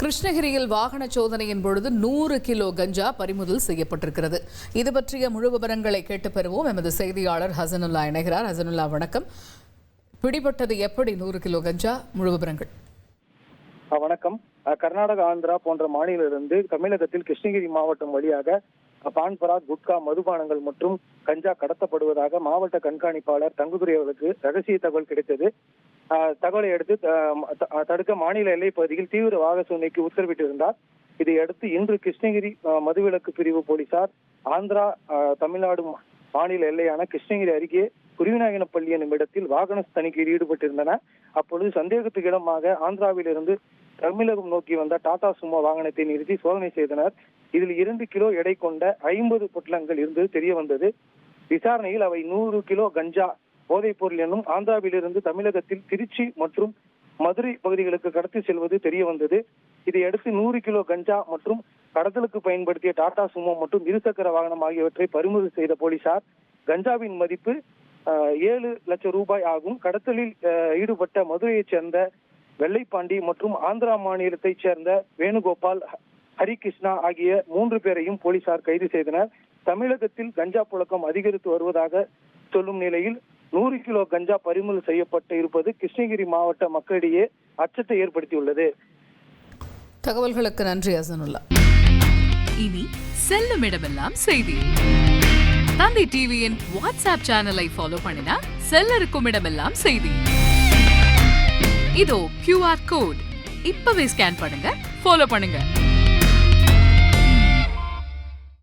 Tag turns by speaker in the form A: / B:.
A: கிருஷ்ணகிரியில் வாகன சோதனையின் பொழுது நூறு கிலோ கஞ்சா பறிமுதல் செய்யப்பட்டிருக்கிறது. இது பற்றிய முழு விவரங்களை கேட்டு பெறுவோம். எமது செய்தியாளர் ஹசனுல்லா இணைகிறார். ஹசனுல்லா வணக்கம். பிடிபட்டது எப்படி? நூறு கிலோ கஞ்சா. முழு விவரங்கள்.
B: வணக்கம். கர்நாடகா ஆந்திரா போன்ற மாநிலத்திலிருந்து தமிழகத்தில் கிருஷ்ணகிரி மாவட்டம் வழியாக பான்பரா குட்கா மதுபானங்கள் மற்றும் கஞ்சா கடத்தப்படுவதாக மாவட்ட கண்காணிப்பாளர் தங்குதுரை அவர்களுக்கு ரகசிய தகவல் கிடைத்தது. தகவலை அடுத்து தடுக்க மாநில எல்லைப் பகுதியில் தீவிர வாக சோதனைக்கு உத்தரவிட்டிருந்தார். இதையடுத்து இன்று கிருஷ்ணகிரி மதுவிலக்கு பிரிவு போலீசார் ஆந்திரா தமிழ்நாடு மாநில எல்லையான கிருஷ்ணகிரி அருகே குருவிநாயகனப்பள்ளி என்னும் இடத்தில் வாகன தணிக்கையில் ஈடுபட்டிருந்தன. அப்பொழுது சந்தேகத்துக்கு இடமாக ஆந்திராவிலிருந்து தமிழகம் நோக்கி வந்த டாடா சுமோ வாகனத்தை நிறுத்தி சோதனை செய்தனர். இதில் இரண்டு கிலோ எடை கொண்ட ஐம்பது பொட்டலங்கள் இருந்தது தெரிய வந்தது விசாரணையில் அவை நூறு கிலோ கஞ்சா போதைப் பொருள் என்னும் ஆந்திராவிலிருந்து தமிழகத்தில் திருச்சி மற்றும் மதுரை பகுதிகளுக்கு கடத்தி செல்வது தெரிய வந்தது இதையடுத்து நூறு கிலோ கஞ்சா மற்றும் கடத்தலுக்கு பயன்படுத்திய டாடா சுமோ மற்றும் இருசக்கர வாகனம் ஆகியவற்றை பறிமுதல் செய்த போலீசார் கஞ்சாவின் மதிப்பு ஏழு லட்சம் ரூபாய் ஆகும். கடத்தலில் ஈடுபட்ட மதுரையைச் சேர்ந்த வெள்ளைப்பாண்டி மற்றும் ஆந்திரா மாநிலத்தைச் சேர்ந்த வேணுகோபால் ஹ- ஹரிகிருஷ்ணா ஆகிய மூன்று பேரையும் போலீசார் கைது செய்தனர். தமிழகத்தில் கஞ்சா புழக்கம் அதிகரித்து வருவதாக சொல்லும் நிலையில் நூறு கிலோ கஞ்சா பறிமுதல் செய்யப்பட்டு இருப்பது கிருஷ்ணகிரி மாவட்ட மக்களிடையே அச்சத்தை ஏற்படுத்தியுள்ளது.
A: தகவல்களுக்கு நன்றி ஹசனுல்லா
C: இனி செல்லும் இடமெல்லாம் செய்தி. தந்தை டிவியின் வாட்ஸ்அப் சேனலை ஃபாலோ பண்ணினா செல்ல இருக்கும் இடமெல்லாம் செய்தி. இதோ கியூஆர் கோட் இப்பவே ஸ்கேன் பண்ணுங்க ஃபாலோ பண்ணுங்க.